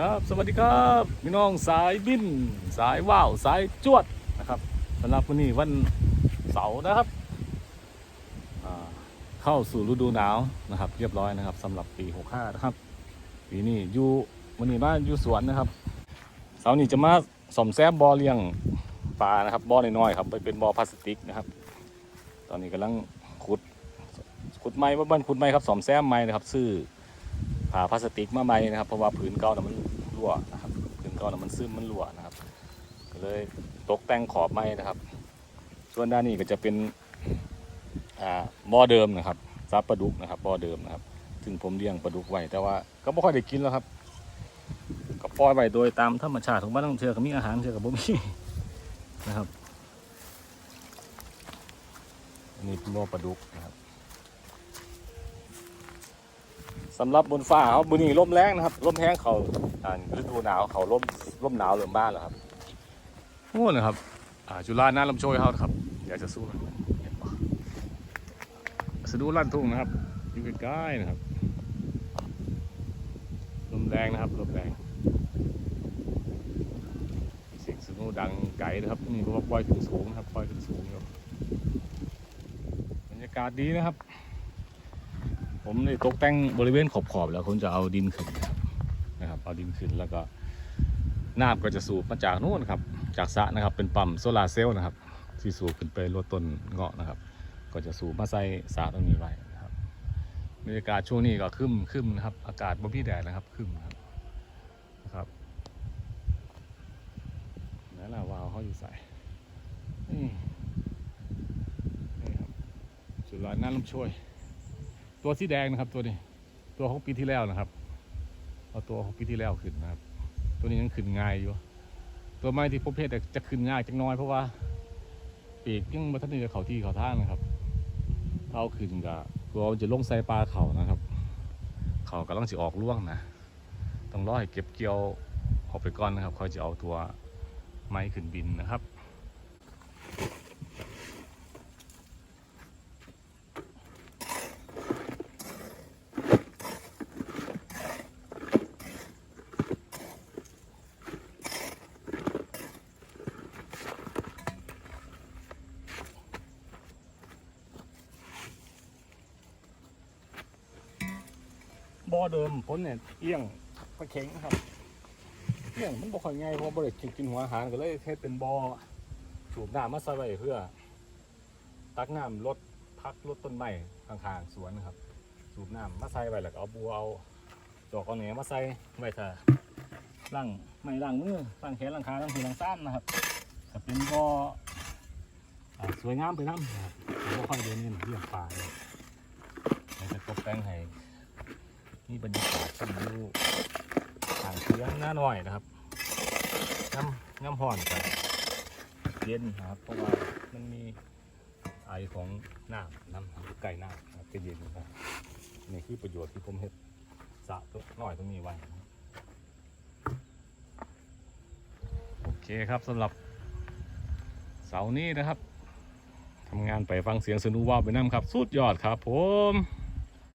ครับสวัสดีครับพี่น้องสายบิน สายว่าวสายจวดนะครับสำหรับวันนี้วันเสาร์นะครับเข้าสู่ฤดูหนาวนะครับ เรียบร้อยนะครับสำหรับปี 65 นะครับ ปีนี้อยู่วันนี้มาอยู่สวนนะครับเสาร์นี้จะมาซ่อมแซมบอเลี้ยงปลานะครับบอน้อยๆครับไปเป็นบอพลาสติกนะครับ ตอนนี้กำลังขุดขุดไม้ว่าบ้านขุดไม้ครับซ่อมแซมไม้นะครับ ซื้อ ผ่าพลาสติกมาใหม่นะครับ เพราะว่าผืนเก่าน่ะมันรั่วนะครับผืนเก่าน่ะมันซึมมันรั่วนะครับก็เลยตกแต่งขอบไม้นะครับ ส่วนด้านนี้ก็จะเป็นอ่าบ่อเดิมนะครับซับปลาดุกนะครับบ่อเดิมนะครับซึ่งผมเลี้ยงปลาดุกไว้แต่ว่าก็ไม่ค่อยได้กินแล้วครับก็ปล่อยไว้โดยตามธรรมชาติของบ้านต้องเชื่อก็มีอาหารเชื่อกับบ่มีนะครับนนี้เป็นบ่อปลาดุกนะครับ สำหรับบนฟ้าเขาบุนีร่มแรงนะครับลมแห้งเขาฤดูหนาวเขาลมลมหนาวเริ่มบ้านแล้วครับงูนะครับจุฬาหน้าลำโชยเขาครับอยากจะสู้นะสะดุลั่นทุ่งนะครับอยู่ใกล้ๆนะครับลมแรงนะครับลมแรงเสียงสนุดังไกลนะครับนี่เพราะว่าปล่อยขึ้นสูงนะครับปล่อยขึ้นสูงครับบรรยากาศดีนะครับ ผมได้ตกแต่งบริเวณขอบๆแล้วผมจะเอาดินขึ้นนะครับ เอาดินขึ้นแล้วก็น้ำก็จะสูบมาจากนู่นครับ จากสระนะครับ เป็นปั๊มโซลาร์เซลล์นะครับที่สูบขึ้นไปลดต้นเงาะนะครับ ก็จะสูบมาใส่สระตรงนี้ไว้นะครับบรรยากาศช่วงนี้ก็คึมคึมนะครับ อากาศบ่มีแดดนะครับคึมนะครับนะครับนั่นแหละวาวเขาอยู่ใส่นี่นี่ครับจุดลอยน้ำลำช่วย ตัวสีแดงนะครับ ตัวนี้ตัวของปีที่แล้วนะครับ เอาตัวของปีที่แล้วขึ้นนะครับ ตัวนี้ยังขึ้นง่ายอยู่ ตัวไม้ที่พบเพศจะขึ้นง่ายจังน้อยเพราะว่าปีกยังมาทันได้เขาที่เขาท่างนะครับถ้าเอาขึ้นก็กลัวมันจะลงใส่ปลาเขานะครับ เขากำลังจะออกล่วงนะต้องรอให้เก็บเกี่ยวออกไปก่อนนะครับเขาจะเอาตัวไม้ขึ้นบินนะครับ บ่อเดิมพ้นเนี่ยเอี้ยงปลาเข็งครับเอี้ยงมันบ่ค่อยง่ายเพราะบ่ได้กินกินหัวอาหารก็เลยเฮ็ดเป็นบ่อสูบน้ำมาใส่ไว้เพื่อ ตักน้ำลดพักลดต้นไม้ข้างๆสวนครับ สูบน้ำมาใส่ไว้แล้วก็เอาบัวเอาจอกเอาแหนมาใส่ไว้ถ้าล้างไม่ล้างมือล้างแขนล้างขาล้างหูล้างซ้ำนะครับก็เป็นบ่ออ่าสวยงามไปน้ำนะครับบ่ค่อยเดินเงินเรื่องป่าเลยจะตกแต่งให้ นี่บรรยากาศที่อยู่ทางเชียงหน้าหน่อยนะครับน้ำน้ำห่อนกันเย็นนะครับ เพราะว่ามันมีไอของน้ำน้ำไก่น้ำครับจะเย็นนะครับนี่คือประโยชน์ที่ผมเห็ดสะตัวน้อยตรงนี้ไว้โอเคครับสำหรับเสาร์นี้นะครับทำงานไปฟังเสียงสนุว่าไปน้ำครับ สุดยอดครับผม